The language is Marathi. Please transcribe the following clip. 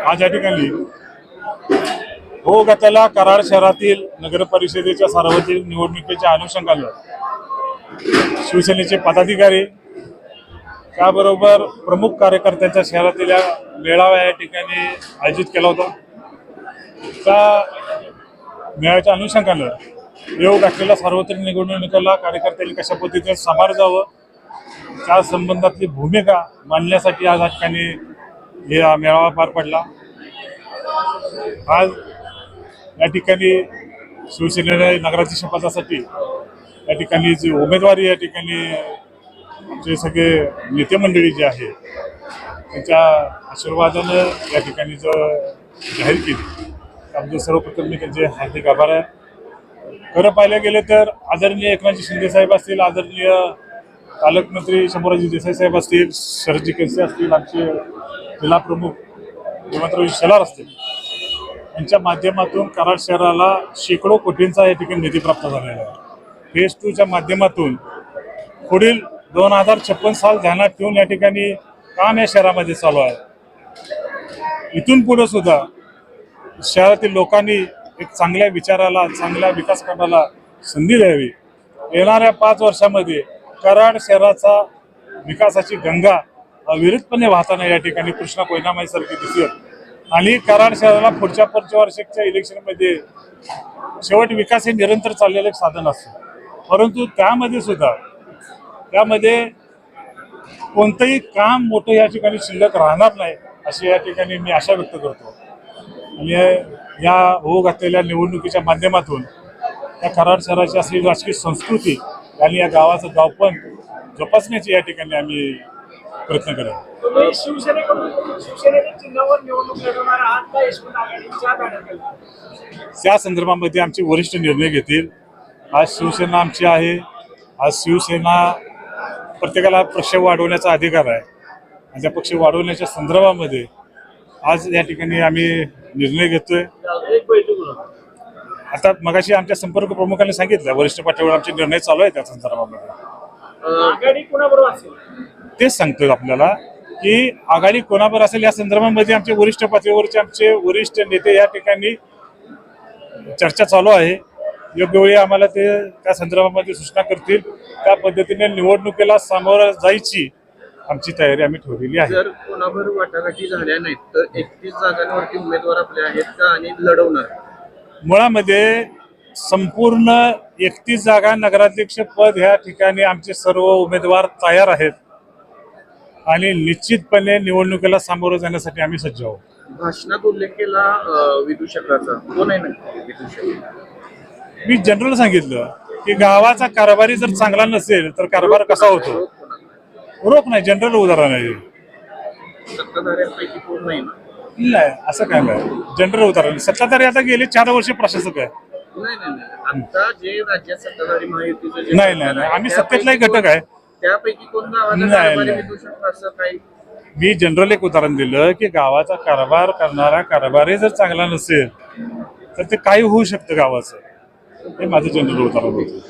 आज या ठिकाणी हो गटाला कराड शहरातील नगर परिषदेच्या सार्वत्रिक निवडणुकीच्या अनुषंगानं शिवसेनेचे पदाधिकारी त्याबरोबर प्रमुख कार्यकर्त्यांच्या शहरातील मेळावा या ठिकाणी आयोजित केला होता. त्या मेळाव्याच्या अनुषंगानं योग असलेल्या सार्वत्रिक निवडणुकीला कार्यकर्त्यांनी कशा पद्धतीने सामोरं जावं त्या संबंधातली भूमिका मांडण्यासाठी आज या ठिकाणी हे मेळावा पार पडला. आज या ठिकाणी शिवसेनेने नगराध्यक्ष पदासाठी या ठिकाणी जी उमेदवारी या ठिकाणी आमचे सगळे नेते मंडळी जे आहे त्यांच्या आशीर्वादानं या ठिकाणी जो जाहीर केली. त्याबद्दल सर्वप्रथम मी त्यांचे हार्दिक आभार आहे. खरं पाहिलं गेलं तर आदरणीय एकनाथजी शिंदे साहेब असतील आदरणीय पालकमंत्री शंभूराजी देसाई साहेब असतील शरदजी केसे असतील आमचे जिल्हा प्रमुख हेमंतराव शेलार असतील. यांच्या माध्यमातून कराड शहराला शेकडो कोटींचा या ठिकाणी निधी प्राप्त झालेला आहे. फेज टूच्या माध्यमातून पुढील दोन हजार छप्पन साल ध्यानात ठेवून या ठिकाणी काम या शहरामध्ये चालू आहे. इथून पुढे सुद्धा शहरातील लोकांनी एक चांगल्या विचाराला चांगल्या विकास करण्याला संधी द्यावी. येणाऱ्या पाच वर्षामध्ये कराड शहराचा विकासाची गंगा विरुद्धपणे वाहताना या ठिकाणी कृष्णा कोयनामाईसारखी दिसत आणि कराड शहराला पुढच्या पुढच्या वर्षाच्या इलेक्शनमध्ये शेवट विकास हे निरंतर चाललेलं एक साधन असतं. परंतु त्यामध्ये सुद्धा त्यामध्ये कोणतंही काम मोठं या ठिकाणी शिल्लक राहणार नाही अशी या ठिकाणी मी आशा व्यक्त करतो. आणि या होऊ घातलेल्या निवडणुकीच्या माध्यमातून या कराड शहराची असलेली राजकीय संस्कृती आणि या गावाचं गावपण जोपासण्याची या ठिकाणी आम्ही प्रयत्न करत तुम्ही शिवसेनेकडून शिवसेनेच्या चिन्हावर निवडणूक लढवणार आहात का यशवंत आघाडीच्या बॅनर त्या संदर्भामध्ये आमचे वरिष्ठ निर्णय घेतील. आज शिवसेना आमची आहे. आज शिवसेना प्रत्येकाला पक्ष वाढवण्याचा अधिकार आहे. आणि त्या पक्ष वाढवण्याच्या संदर्भामध्ये आज या ठिकाणी आम्ही निर्णय घेतोय. आता मगाशी आमच्या संपर्क प्रमुखांनी सांगितलं वरिष्ठ पातळीवर आमचे निर्णय चालू आहेत त्या संदर्भामध्ये. आघाडी कुणाबरोबर असेल? तेच सांगतोय आपल्याला की आघाडी कोणावर असेल या संदर्भामध्ये आमचे वरिष्ठ पातळीवरचे आमचे वरिष्ठ नेते या ठिकाणी चर्चा चालू आहे. योग्य वेळी आम्हाला ते त्या संदर्भामध्ये सूचना करतील. त्या पद्धतीने निवडणुकीला सामोरं जायची आमची तयारी आम्ही ठेवलेली आहे. जर कोणाभर वाटाघाटी झाल्या नाहीत तर एकतीस जागांवरती उमेदवार आपले आहेत का आणि लढवणार? मुळामध्ये संपूर्ण एकतीस जागा नगराध्यक्ष पद ह्या ठिकाणी आमचे सर्व उमेदवार तयार आहेत. आणि निश्चितपणे निवडणुकीला सामोरं जाण्यासाठी आम्ही सज्ज आहोत. भाषणात उल्लेख केला विदूषकाचा कोण आहे मी जनरल सांगितलं की गावाचा कारभारी जर चांगला नसेल तर कारभार कसा होतो? रोख नाही जनरल उदाहरण आहे. नाही असं काय नाही. जनरल उदाहरण. सत्ताधारी आता गेले चार वर्ष प्रशासक आहे नाही नाही नाही. आता जे राज्यात सत्ताधारी महायुतीचे जे नाही सरकार नाही. आहे, आम्ही त्यापैकी सत्तेतलाही घटक आहे. त्यापैकी कोण गावाचा नाही, कारभारी नाही. विदूषक असं काही? मी जनरल एक उदाहरण दिलं की गावाचा कारभार करणारा कारभारी जर चांगला नसेल तर ते काही होऊ शकतं गावाचं. हे माझं जनरल उदाहरण होतं.